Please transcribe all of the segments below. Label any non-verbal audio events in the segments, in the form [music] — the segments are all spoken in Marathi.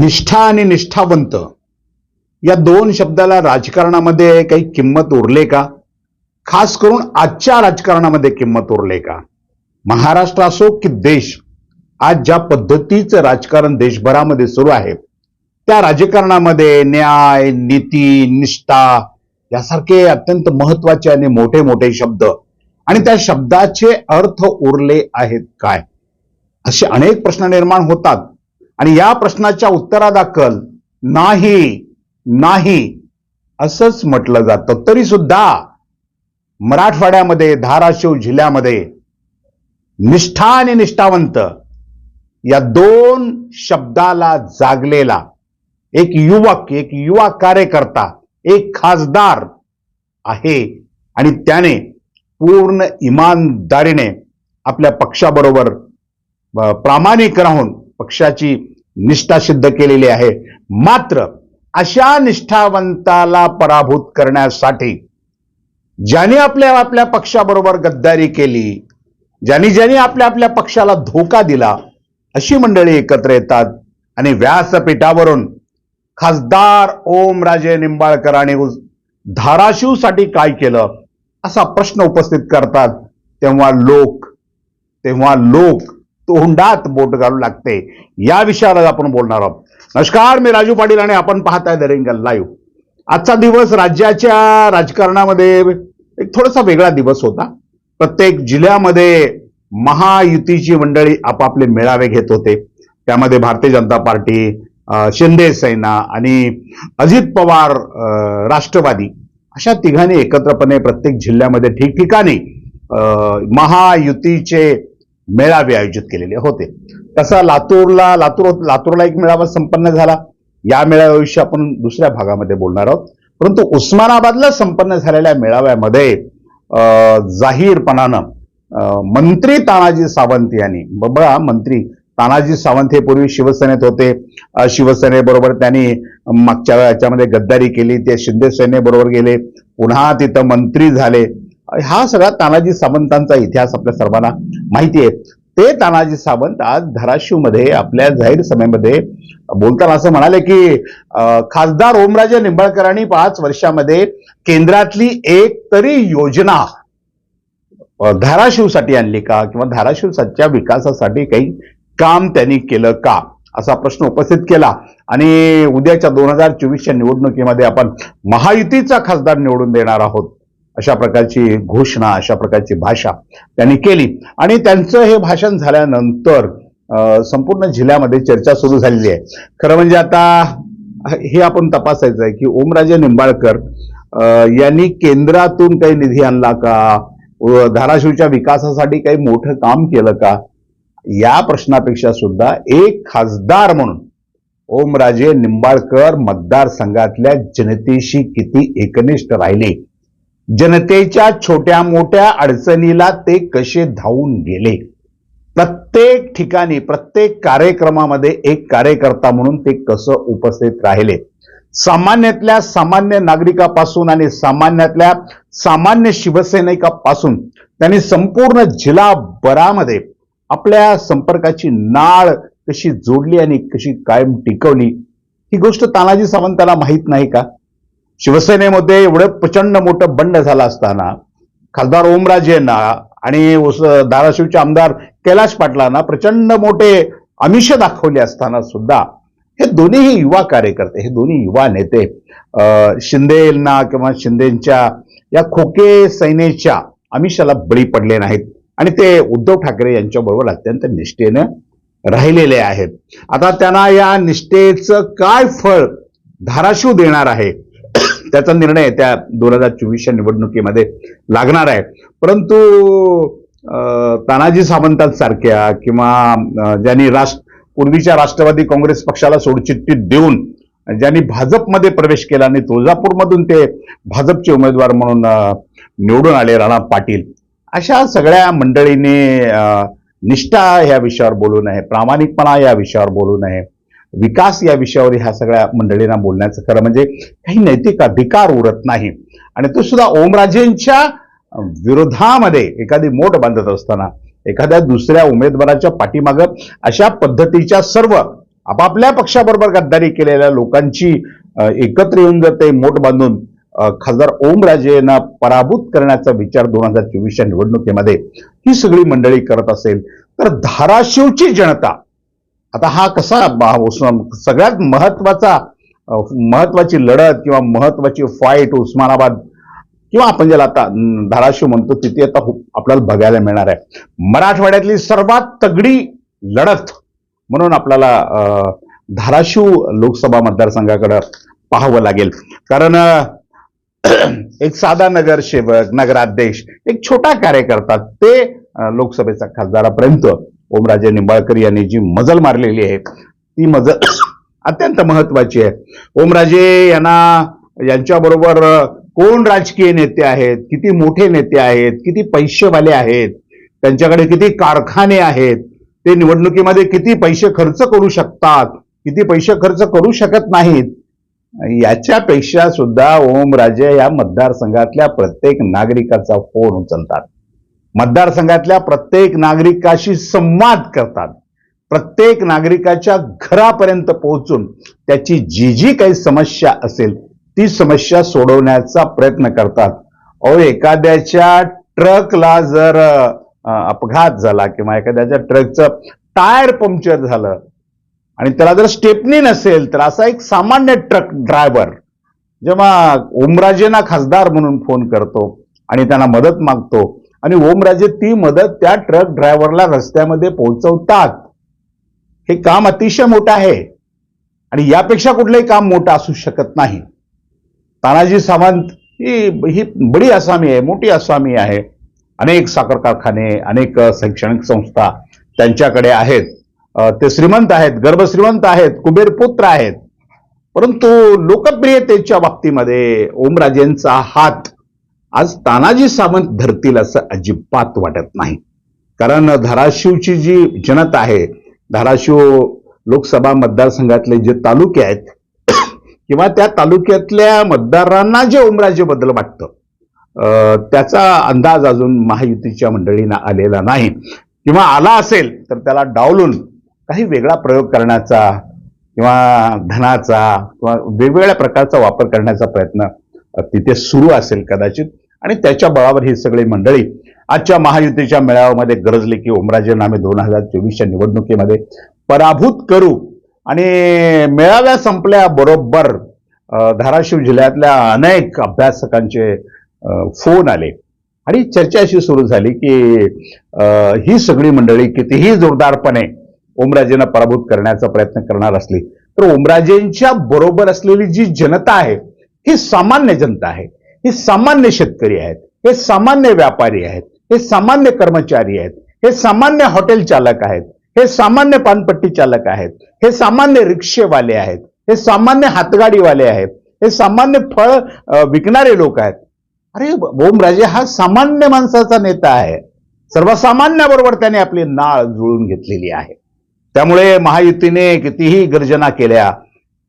निष्ठा आणि निष्ठावंत. या दोन शब्दाला राजकारणामध्ये काही किंमत उरले का? खास करून आजच्या राजकारणामध्ये किंमत उरले का? महाराष्ट्र असो की देश आज ज्या पद्धतीचं राजकारण देशभरामध्ये सुरू आहे त्या राजकारणामध्ये न्याय नीती निष्ठा यासारखे अत्यंत महत्त्वाचे आणि मोठे मोठे शब्द आणि त्या शब्दाचे अर्थ उरले आहेत काय? असे अनेक प्रश्न निर्माण होतात. आणि या प्रश्नाच्या उत्तरादाखल नाही नाही असंच म्हटलं जातं. तरी सुद्धा मराठवाड्यामध्ये धाराशिव जिल्ह्यामध्ये निष्ठा आणि निष्ठावंत या दोन शब्दाला जागलेला एक युवक एक युवा कार्यकर्ता एक खासदार आहे. आणि त्याने पूर्ण इमानदारीने आपल्या पक्षाबरोबर प्रामाणिक राहून पक्षाची निष्ठा सिद्ध केलेली आहे. मात्र अशा निष्ठावंताला पराभूत करण्यासाठी ज्याने आपल्या आपल्या पक्षाबरोबर गद्दारी केली ज्यांनी ज्यांनी आपल्या आपल्या पक्षाला धोका दिला अशी मंडळी एकत्र येतात आणि व्यासपीठावरून खासदार ओमराजे निंबाळकरांनी धाराशिवसाठी काय केलं असा प्रश्न उपस्थित करतात. तेव्हा लोक तेव्हा लोक तोंडात बोट घालू लागते. या विषयावर आज आपण बोलणार आहोत. नमस्कार मी राजू पाटील आणि आपण पाहताय दरेंगल लाईव्ह. आजचा दिवस राज्याच्या राजकारणामध्ये एक थोडासा वेगळा दिवस होता. प्रत्येक जिल्ह्यामध्ये महायुतीची मंडळी आपापले मेळावे घेत होते. त्यामध्ये भारतीय जनता पार्टी शिंदे सेना आणि अजित पवार राष्ट्रवादी अशा तिघांनी एकत्रपणे प्रत्येक जिल्ह्यामध्ये ठिकठिकाणी महायुतीचे मेळावे आयोजित केलेले होते. तसा लातूरला लातूर लातूरला एक मेळावा संपन्न झाला. या मेळाव्याविषयी आपण दुसऱ्या भागामध्ये बोलणार आहोत. परंतु उस्मानाबादला संपन्न झालेल्या मेळाव्यामध्ये जाहीरपणानं मंत्री तानाजी सावंत यांनी बघा मंत्री तानाजी सावंत हे पूर्वी शिवसेनेत होते. शिवसेनेबरोबर त्यांनी मागच्या याच्यामध्ये गद्दारी केली. ते शिंदे सेनेबरोबर गेले. पुन्हा तिथं मंत्री झाले. हा सगळा तानाजी सावंतांचा इतिहास आपल्या सर्वांना माहिती आहे. ते तानाजी सावंत आज धाराशिवमध्ये आपल्या जाहीर सभेमध्ये बोलताना असं म्हणाले की खासदार ओमराजे निंबाळकरांनी पाच वर्षामध्ये केंद्रातली एक तरी योजना धाराशिवसाठी आणली का? किंवा धाराशिवच्या विकासासाठी काही काम त्यांनी केलं का? असा प्रश्न उपस्थित केला. आणि उद्याच्या दोन हजार चोवीसच्या निवडणुकीमध्ये आपण महायुतीचा खासदार निवडून देणार आहोत. अशा प्रकारची घोषणा अशा प्रकारची भाषा त्यांनी केली. आणि त्यांचं हे भाषण झाल्यानंतर संपूर्ण जिल्ह्यामध्ये चर्चा सुरू झालेली आहे. खरं म्हणजे आता हे आपण तपासायचं आहे की ओमराजे निंबाळकर यांनी केंद्रातून काही निधी आणला का? धाराशिवच्या विकासासाठी काही मोठं काम केलं का? या प्रश्नापेक्षा सुद्धा एक खासदार म्हणून ओमराजे निंबाळकर मतदारसंघातल्या जनतेशी किती एकनिष्ठ राहिले? जनतेच्या छोट्या मोठ्या अडचणीला ते कसे धावून गेले? प्रत्येक ठिकाणी प्रत्येक कार्यक्रमामध्ये एक कार्यकर्ता म्हणून ते कसं उपस्थित राहिले? सामान्यातल्या सामान्य नागरिकापासून आणि सामान्यातल्या सामान्य शिवसैनिकापासून त्यांनी संपूर्ण जिल्हाभरामध्ये आपल्या संपर्काची नाळ कशी जोडली आणि कशी कायम टिकवली? ही गोष्ट तानाजी सावंताला माहीत नाही का? शिवसेनेमध्ये एवढं प्रचंड मोठं बंड झालं असताना खासदार ओमराजेंना आणि धाराशिवचे आमदार कैलाश पाटलांना प्रचंड मोठे आमिष दाखवले असताना सुद्धा हे दोन्हीही युवा कार्यकर्ते हे दोन्ही युवा नेते अं, शिंदेना किंवा शिंदेच्या या खोके सैनेच्या आमिषाला बळी पडले नाहीत. आणि ते उद्धव ठाकरे यांच्याबरोबर अत्यंत निष्ठेनं राहिलेले आहेत. आता त्यांना या निष्ठेचं काय फळ धाराशिव देणार आहे? त्याचा निर्णय त्या दोन हजार चोवीसच्या निवडणुकीमध्ये लागणार आहे. परंतु तानाजी सावंतांसारख्या किंवा ज्यांनी राष्ट्र पूर्वीच्या राष्ट्रवादी काँग्रेस पक्षाला सोडचिठ्ठी देऊन ज्यांनी भाजपमध्ये प्रवेश केला आणि तुळजापूरमधून ते भाजपचे उमेदवार म्हणून निवडून आले राणा पाटील अशा सगळ्या मंडळींनी निष्ठा ह्या विषयावर बोलू नये प्रामाणिकपणा या विषयावर बोलू नये. विकास या विषयावर ह्या सगळ्या मंडळींना बोलण्याचं खरं म्हणजे काही नैतिक अधिकार उरत नाही. आणि तो सुद्धा ओमराजेंच्या विरोधामध्ये एखादी मोठ बांधत असताना एखाद्या दुसऱ्या उमेदवाराच्या पाठीमागं अशा पद्धतीच्या सर्व आपापल्या पक्षाबरोबर गद्दारी केलेल्या लोकांची एकत्र येऊन जर ते मोठ बांधून खासदार ओमराजे यांना पराभूत करण्याचा विचार दोन हजार चोवीसच्या निवडणुकीमध्ये ही सगळी मंडळी करत असेल तर धाराशिवची जनता आता हा कसा उस्मा- सगळ्यात महत्त्वाचा महत्वाची लढत किंवा महत्वाची फाईट उस्मानाबाद किंवा आपण ज्याला आता धाराशिव म्हणतो तिथे आता आपल्याला बघायला मिळणार आहे. मराठवाड्यातली सर्वात तगडी लढत म्हणून आपल्याला अं, धाराशिव लोकसभा मतदारसंघाकडं पाहावं लागेल. कारण [clears throat] एक साधा नगरसेवक नगराध्यक्ष एक छोटा कार्यकर्ता ते लोकसभेचा खासदारापर्यंत ओमराजे निंबाळकर यांनी जी मजल मारलेली आहे ती मजल [coughs] अत्यंत महत्वाची आहे. ओमराजे यांना यांच्याबरोबर कोण राजकीय नेते आहेत किती मोठे नेते आहेत किती पैसेवाले आहेत त्यांच्याकडे किती कारखाने आहेत ते निवडणुकीमध्ये किती पैसे खर्च करू शकतात किती पैसे खर्च करू शकत नाहीत याच्यापेक्षा सुद्धा ओमराजे या मतदारसंघातल्या प्रत्येक नागरिकाचा फोन उचलतात. मतदारसंघातल्या प्रत्येक नागरिकाशी संवाद करतात. प्रत्येक नागरिकाच्या घरापर्यंत पोहोचून त्याची जी जी काही समस्या असेल ती समस्या सोडवण्याचा प्रयत्न करतात. अहो एखाद्याच्या ट्रकला जर अपघात झाला किंवा एखाद्याच्या ट्रकचं टायर पंक्चर झालं आणि त्याला जर स्टेपनी नसेल तर असा एक सामान्य ट्रक ड्रायव्हर जेव्हा ओमराजेंना खासदार म्हणून फोन करतो आणि त्यांना मदत मागतो आणि ओमराजे ती मदत त्या ट्रक ड्रायव्हरला रस्त्यामध्ये पोहोचवतात. हे काम अतिशय मोठं आहे. आणि यापेक्षा कुठलंही काम मोठं असू शकत नाही. तानाजी सावंत ही ही बडी आसामी आहे मोठी आसामी आहे. अनेक साखर कारखाने अनेक शैक्षणिक संस्था त्यांच्याकडे आहेत. ते श्रीमंत आहेत गर्भश्रीमंत आहेत कुबेरपुत्र आहेत. परंतु लोकप्रियतेच्या बाबतीमध्ये ओमराजेंचा हात आज तानाजी सावंत धरतील असं अजिबात वाटत नाही. कारण धाराशिवची जी जनता आहे धाराशिव लोकसभा मतदारसंघातले जे तालुके आहेत [coughs] किंवा त्या तालुक्यातल्या मतदारांना जे ओमराजेबद्दल वाटतं त्याचा अंदाज अजून महायुतीच्या मंडळींना आलेला नाही. किंवा आला असेल तर त्याला डावलून काही वेगळा प्रयोग करण्याचा किंवा धनाचा किंवा वेगवेगळ्या प्रकारचा वापर करण्याचा प्रयत्न तिथे सुरू असेल कदाचित. आणि त्याच्या बळावर ही सगळी मंडळी आजच्या महायुतीच्या मेळाव्यामध्ये गरजली की ओमराजेंना आम्ही दोन हजार चोवीसच्या निवडणुकीमध्ये पराभूत करू. आणि मेळाव्या संपल्याबरोबर धाराशिव जिल्ह्यातल्या अनेक अभ्यासकांचे फोन आले. आणि चर्चा अशी सुरू झाली की ही सगळी मंडळी कितीही जोरदारपणे ओमराजेंना पराभूत करण्याचा प्रयत्न करणार असली तर ओमराजेंच्या बरोबर असलेली जी जनता आहे ही सामान्य जनता आहे ही सामान्य शेतकरी आहेत हे सामान्य व्यापारी आहेत हे सामान्य कर्मचारी आहेत हे सामान्य हॉटेल चालक आहेत हे सामान्य पानपट्टी चालक आहेत हे सामान्य रिक्षेवाले आहेत हे सामान्य हातगाडीवाले आहेत हे सामान्य फळ विकणारे लोक आहेत. अरे ओमराजे हा सामान्य माणसाचा नेता आहे. सर्वसामान्याबरोबर त्याने आपली नाळ जुळून घेतलेली आहे. त्यामुळे महायुतीने कितीही गर्जना केल्या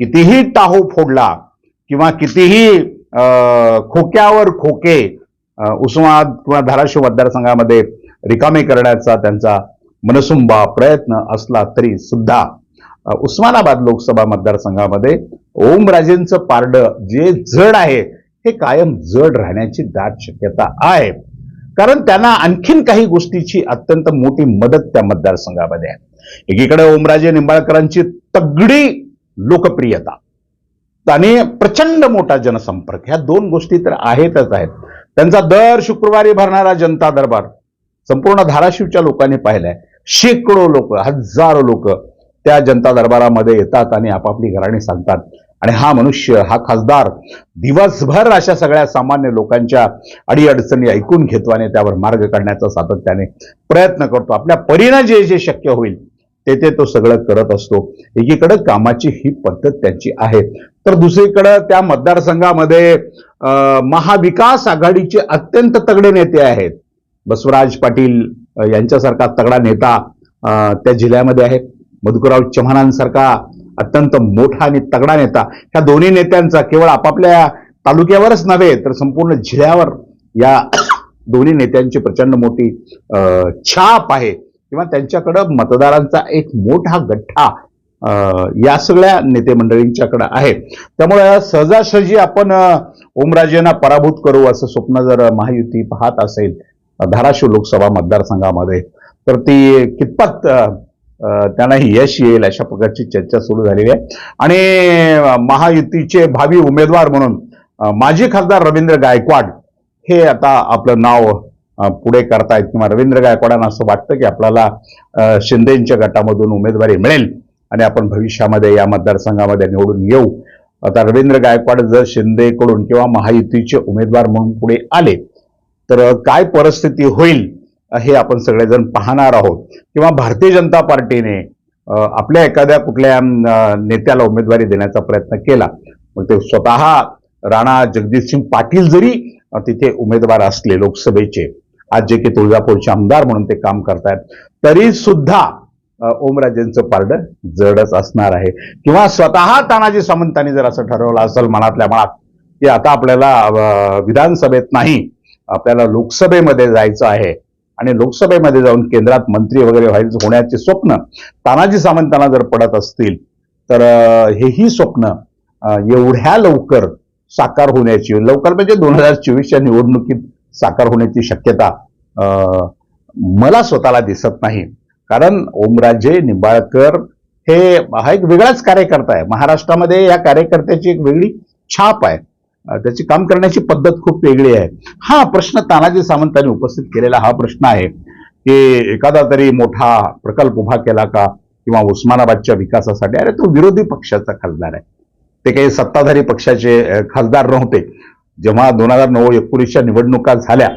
कितीही टाहो फोडला किंवा कितीही खोक्यावर खोके उस्मानाबाद किंवा धाराशिव मतदारसंघामध्ये रिकामे करण्याचा त्यांचा मनसुंबा प्रयत्न असला तरी सुद्धा उस्मानाबाद लोकसभा मतदारसंघामध्ये ओमराजेंचं पारडं जे जड आहे हे कायम जड राहण्याची दाट शक्यता आहे. कारण त्यांना आणखीन काही गोष्टीची अत्यंत मोठी मदत त्या मतदारसंघामध्ये आहे. एकीकडे ओमराजे निंबाळकरांची तगडी लोकप्रियता आणि प्रचंड मोठा जनसंपर्क. ह्या दोन गोष्टी तर आहेतच आहेत. त्यांचा दर शुक्रवारी भरणारा जनता दरबार संपूर्ण धाराशिवच्या लोकांनी पाहिलाय. शेकडो लोक हजारो लोक त्या जनता दरबारामध्ये येतात आणि आपापली घराणी सांगतात. आणि हा मनुष्य हा खासदार दिवसभर अशा सगळ्या सामान्य लोकांच्या अडीअडचणी ऐकून घेतो आणि त्यावर मार्ग काढण्याचा सातत्याने प्रयत्न करतो. आपल्या परीनं जे जे शक्य होईल ते ते तो सगळं करत असतो. एकीकडे कामाची ही पद्धत त्यांची आहे. तर दुसरीकडे त्या मतदारसंघामध्ये महाविकास आघाडीचे अत्यंत तगडे नेते आहेत. बसवराज पाटील यांच्यासारखा तगडा नेता त्या जिल्ह्यामध्ये आहे. मधुकरराव चव्हाणांसारखा अत्यंत मोठा आणि तगडा नेता. ह्या दोन्ही नेत्यांचा केवळ आपापल्या तालुक्यावरच नव्हे तर संपूर्ण जिल्ह्यावर या [coughs] दोन्ही नेत्यांची प्रचंड मोठी छाप आहे. किंवा त्यांच्याकडं मतदारांचा एक मोठा गठ्ठा या सगळ्या नेते मंडळींच्याकडे आहे त्यामुळे सहजासहजी आपण ओमराजेंना पराभूत करू असं स्वप्न जर महायुती पाहत असेल धाराशिव लोकसभा मतदारसंघामध्ये तर ती कितपत त्यांनाही यश येईल अशा प्रकारची चर्चा सुरू झालेली आहे. आणि महायुतीचे भावी उमेदवार म्हणून माजी खासदार रवींद्र गायकवाड हे आता आपलं नाव पुढे करतायत. किंवा रवींद्र गायकवाडांना असं वाटतं की आपल्याला शिंदेंच्या शिंदेच्या गटामधून उमेदवारी मिळेल. आणि आपण भविष्यामध्ये या मतदारसंघामध्ये निवडून येऊ. आता रवींद्र गायकवाड जर शिंदेकडून किंवा महायुतीचे उमेदवार म्हणून पुढे आले तर काय परिस्थिती होईल हे आपण सगळेजण पाहणार आहोत. किंवा भारतीय जनता पार्टीने आपल्या एखाद्या कुठल्या नेत्याला उमेदवारी देण्याचा प्रयत्न केला मग ते स्वतः राणा जगदीशसिंग पाटील जरी तिथे उमेदवार असले लोकसभेचे आज जे की तुळजापूरचे आमदार म्हणून ते काम करतायत तरी सुद्धा ओमराजेंचं पारडं जडच असणार आहे. किंवा स्वतः तानाजी सामंतांनी जर असं ठरवलं असेल मनातल्या मनात की आता आपल्याला विधानसभेत नाही आपल्याला लोकसभेमध्ये जायचं आहे आणि लोकसभेमध्ये जाऊन केंद्रात मंत्री वगैरे व्हायचं होण्याचे स्वप्न तानाजी सामंतांना जर पडत असतील तर हेही स्वप्न एवढ्या लवकर साकार होण्याची लवकर म्हणजे दोन हजार चोवीसच्या निवडणुकीत साकार होण्याची शक्यता मला स्वतःला दिसत नाही. कारण ओमराजे निंबाळकर हे हा एक वेगळाच कार्यकर्ता आहे. महाराष्ट्रामध्ये या कार्यकर्त्याची एक वेगळी छाप आहे. त्याची काम करण्याची पद्धत खूप वेगळी आहे. हा प्रश्न तानाजी सामंतांनी उपस्थित केलेला हा प्रश्न आहे की एखादा तरी मोठा प्रकल्प उभा केला का? किंवा उस्मानाबादच्या विकासासाठी? अरे तो विरोधी पक्षाचा खासदार आहे. ते काही सत्ताधारी पक्षाचे खासदार नव्हते. जेव्हा दोन हजार नऊ एकोणीसच्या निवडणुका झाल्या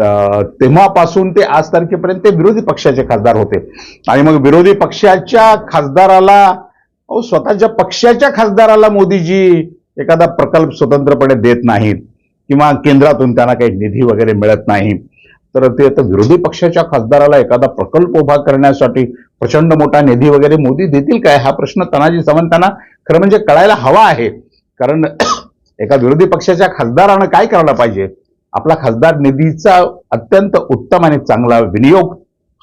तेव्हापासून ते आज तारखेपर्यंत ते विरोधी पक्षाचे खासदार होते. आणि मग विरोधी पक्षाच्या खासदाराला अहो, स्वतःच्या पक्षाच्या खासदाराला मोदीजी एखादा प्रकल्प स्वतंत्रपणे देत नाहीत किंवा केंद्रातून त्यांना काही निधी वगैरे मिळत नाही. तर ते आता विरोधी पक्षाच्या खासदाराला एखादा प्रकल्प उभा करण्यासाठी प्रचंड मोठा निधी वगैरे मोदी देतील काय? हा प्रश्न तानाजी सावंतांना खरं म्हणजे कळायला हवा आहे. कारण एका विरोधी पक्षाच्या खासदारानं काय करायला पाहिजे? आपला खासदार निधीचा अत्यंत उत्तम आणि चांगला विनियोग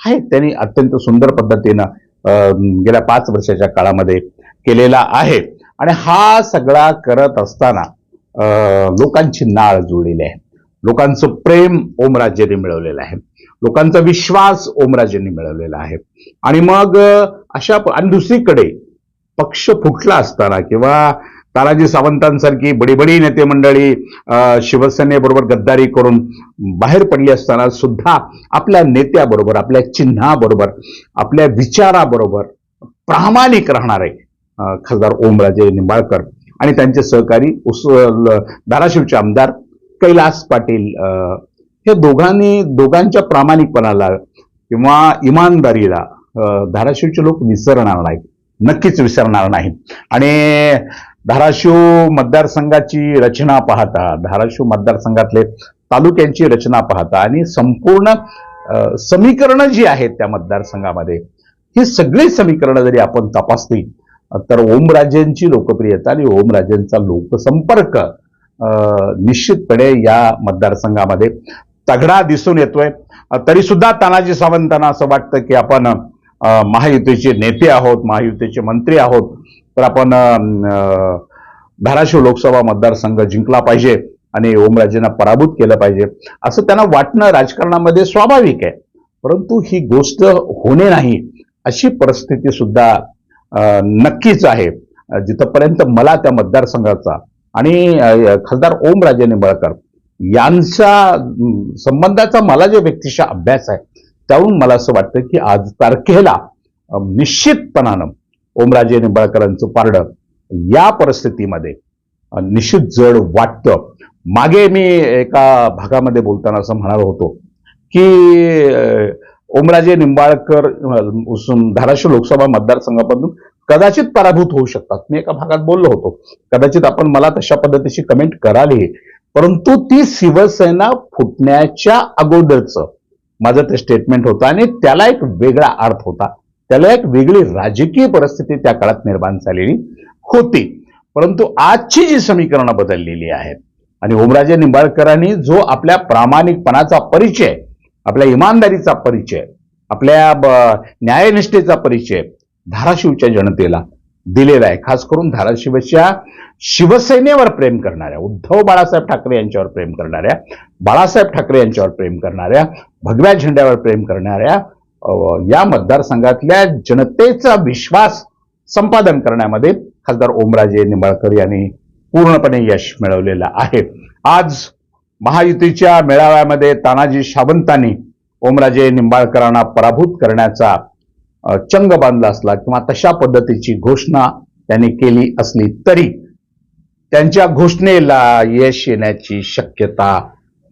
आहे. त्यांनी अत्यंत सुंदर पद्धतीनं अं, गेल्या पाच वर्षाच्या काळामध्ये केलेला आहे. आणि हा सगळा करत असताना अं, लोकांची नाळ जुळलेली आहे. लोकांचं प्रेम ओमराजेने मिळवलेलं आहे. लोकांचा विश्वास ओमराजेंनी मिळवलेला आहे. आणि मग अशा आणि दुसरीकडे पक्ष फुटला असताना किंवा तानाजी सावंतांसारखी बडी बडी नेते मंडळी शिवसेनेबरोबर गद्दारी करून बाहेर पडली असताना सुद्धा आपल्या नेत्याबरोबर आपल्या चिन्हाबरोबर आपल्या विचाराबरोबर प्रामाणिक राहणारे खासदार ओमराजे निंबाळकर आणि त्यांचे सहकारी उस धाराशिवचे आमदार कैलास पाटील अं, हे दोघांनी दोघांच्या प्रामाणिकपणाला किंवा इमानदारीला धाराशिवचे लोक विसरणार नाहीत. नक्कीच विसरणार नाहीत. आणि धाराशिव मतदारसंघाची रचना पाहता धाराशिव मतदारसंघातले तालुक्यांची रचना पाहता आणि संपूर्ण समीकरणं जी आहेत त्या मतदारसंघामध्ये ही सगळी समीकरणं जरी आपण तपासली तर ओमराजेंची लोकप्रियता आणि ओमराजेंचा लोकसंपर्क अं, निश्चितपणे या मतदारसंघामध्ये तगडा दिसून येतोय. तरी सुद्धा तानाजी सावंतांना असं वाटतं की आपण महायुतीचे नेते आहोत महायुतीचे मंत्री आहोत. तर आपण धाराशिव लोकसभा मतदारसंघ जिंकला पाहिजे आणि ओमराजेंना पराभूत केलं पाहिजे असं त्यांना वाटणं राजकारणामध्ये स्वाभाविक आहे. परंतु ही गोष्ट होणे नाही अशी परिस्थिती सुद्धा नक्कीच आहे. जिथपर्यंत मला त्या मतदारसंघाचा आणि खासदार ओमराजे निंबाळकर यांच्या संबंधाचा मला जे व्यक्तिशा अभ्यास आहे त्यावरून मला असं वाटतं की आज तारखेला निश्चितपणानं ओमराजे निंबाळकरांचं पारडं या परिस्थितीमध्ये निश्चित जड वाटतं. मागे मी एका भागामध्ये बोलताना असं म्हणालो होतो की ओमराजे निंबाळकर धाराशिव लोकसभा मतदारसंघापासून कदाचित पराभूत होऊ शकतात. मी एका भागात बोललो होतो. कदाचित आपण मला तशा पद्धतीची कमेंट कराली. परंतु ती शिवसेना फुटण्याच्या अगोदरचं माझं ते स्टेटमेंट होतं आणि त्याला एक वेगळा अर्थ होता. त्याला एक वेगळी राजकीय परिस्थिती त्या काळात निर्माण झालेली होती. परंतु आजची जी समीकरणं बदललेली आहेत आणि ओमराजे निंबाळकरांनी जो आपल्या प्रामाणिकपणाचा परिचय आपल्या इमानदारीचा परिचय आपल्या ब- न्यायनिष्ठेचा परिचय धाराशिवच्या जनतेला दिलेला आहे. खास करून धाराशिवच्या शिवसेनेवर प्रेम करणाऱ्या उद्धव बाळासाहेब ठाकरे यांच्यावर प्रेम करणाऱ्या बाळासाहेब ठाकरे यांच्यावर प्रेम करणाऱ्या भगव्या झेंड्यावर प्रेम करणाऱ्या या मतदारसंघातल्या जनतेचा विश्वास संपादन करण्यामध्ये खासदार ओमराजे निंबाळकर यांनी पूर्णपणे यश मिळवलेलं आहे. आज महायुतीच्या मेळाव्यामध्ये तानाजी सावंतांनी ओमराजे निंबाळकरांना पराभूत करण्याचा चंग बांधला असला किंवा तशा पद्धतीची घोषणा त्यांनी केली असली तरी त्यांच्या घोषणेला यश येण्याची शक्यता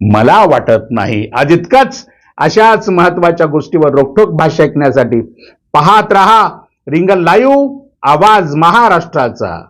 मला वाटत नाही. आज इतकाच अशाच महत्त्वाच्या गोष्टीवर रोखोक भाष्य ऐकण्यासाठी पाहत रहा. रिंगल लाईव्ह आवाज महाराष्ट्राचा.